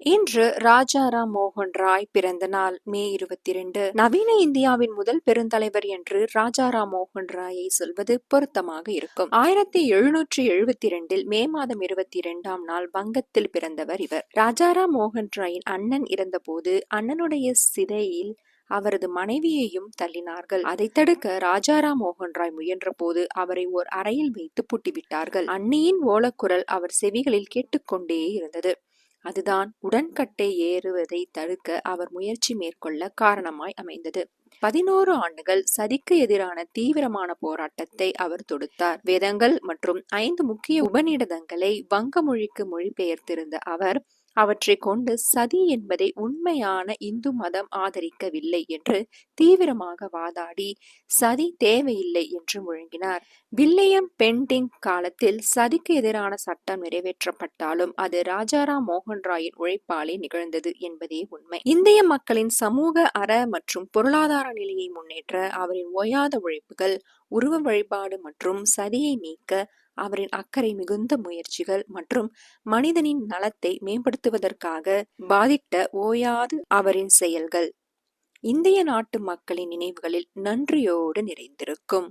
இன்று ராஜாராம் மோகன் ராய் பிறந்த நாள் மே இருபத்தி இரண்டு நவீன இந்தியாவின் முதல் பெருந்தலைவர் என்று ராஜாராம் மோகன் ராயை சொல்வது பொருத்தமாக இருக்கும். ஆயிரத்தி எழுநூற்றி எழுபத்தி இரண்டில் மே மாதம் இருபத்தி இரண்டாம் நாள் வங்கத்தில் பிறந்தவர் இவர். ராஜாராம் மோகன் ராயின் அண்ணன் இறந்தபோது அண்ணனுடைய சிதையில் அவரது மனைவியையும் தள்ளினார்கள். அதை தடுக்க ராஜாராம் மோகன் ராய் முயன்ற போது அவரை ஓர் அறையில் வைத்து பூட்டிவிட்டார்கள். அன்னியின் ஓலக்குரல் அவர் செவிகளில் கேட்டுக்கொண்டே இருந்தது. அதுதான் உடன்கட்டை ஏறுவதை தடுக்க அவர் முயற்சி மேற்கொள்ள காரணமாய் அமைந்தது. பதினோரு ஆண்டுகள் சதிக்கு எதிரான தீவிரமான போராட்டத்தை அவர் தொடுத்தார். வேதங்கள் மற்றும் ஐந்து முக்கிய உபநிடதங்களை வங்க மொழிக்கு மொழிபெயர்த்திருந்த அவர் அவற்றை கொண்டு சதி என்பதை உண்மையான இந்து மதம் ஆதரிக்கவில்லை என்று தீவிரமாக வாதாடி சதி தேவையில்லை என்று முழங்கினார். வில்லியம் பெண்டிங் காலத்தில் சதிக்கு எதிரான சட்டம் நிறைவேற்றப்பட்டாலும் அது ராஜாராம் மோகன் ராயின் உழைப்பாலே நிகழ்ந்தது என்பதே உண்மை. இந்திய மக்களின் சமூக அற மற்றும் பொருளாதார நிலையை முன்னேற்ற அவரின் ஓயாத உழைப்புகள் உருவ வழிபாடு மற்றும் சதியை நீக்க அவரின் அக்கறை மிகுந்த முயற்சிகள் மற்றும் மனிதனின் நலத்தை மேம்படுத்துவதற்காக பாதிட்ட ஓயாது அவரின் செயல்கள். இந்திய நாட்டு மக்களின் நினைவுகளில் நன்றியோடு நிறைந்திருக்கும்.